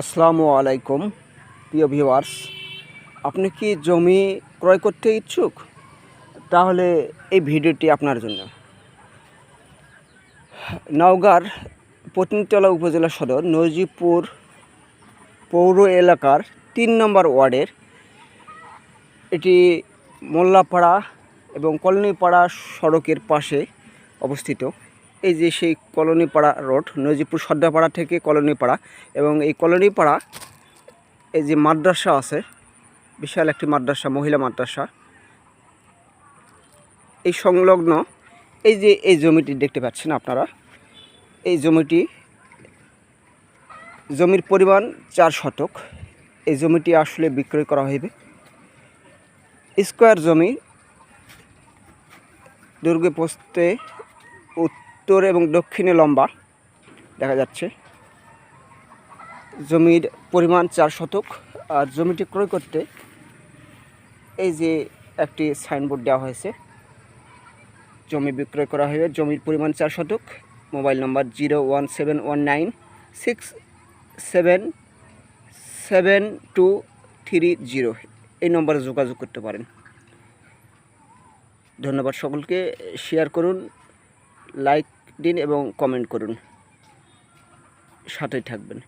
আসসালামু আলাইকুম, প্রিয় ভিউয়ার্স। আপনি কি জমি ক্রয় করতে ইচ্ছুক? তাহলে এই ভিডিওটি আপনার জন্য। নওগাঁর পত্নীতলা উপজেলা সদর নজিপুর পৌর এলাকার তিন নম্বর ওয়ার্ডের এটি মোল্লাপাড়া এবং কলোনিপাড়া সড়কের পাশে অবস্থিত। এই যে সেই কলোনিপাড়া রোড নজিপুর সর্দাপাড়া থেকে কলোনিপাড়া এবং এই কলোনিপাড়া, এই যে মাদ্রাসা আছে, বিশাল একটি মাদ্রাসা, মহিলা মাদ্রাসা। এই সংলগ্ন, এই যে এই জমিটি দেখতে পাচ্ছেন আপনারা, এই জমিটি জমির পরিমাণ চার শতক। এই জমিটি আসলে বিক্রয় করা হইবে। স্কোয়ার জমি দুর্গে পোস্তে উত্তর এবং দক্ষিণে লম্বা দেখা যাচ্ছে। জমির পরিমাণ চার শতক। আর জমিটি ক্রয় করতে এই যে একটি সাইনবোর্ড দেওয়া হয়েছে, জমি বিক্রয় করা হবে জমির পরিমাণ চার শতক। Mobile number zero one seven one nine six seven seven two three zero. এই নম্বরে যোগাযোগ করতে পারেন। ধন্যবাদ সকলকে। শেয়ার করুন। লাইক দিন এবং কমেন্ট করুন। সাথেই থাকবেন।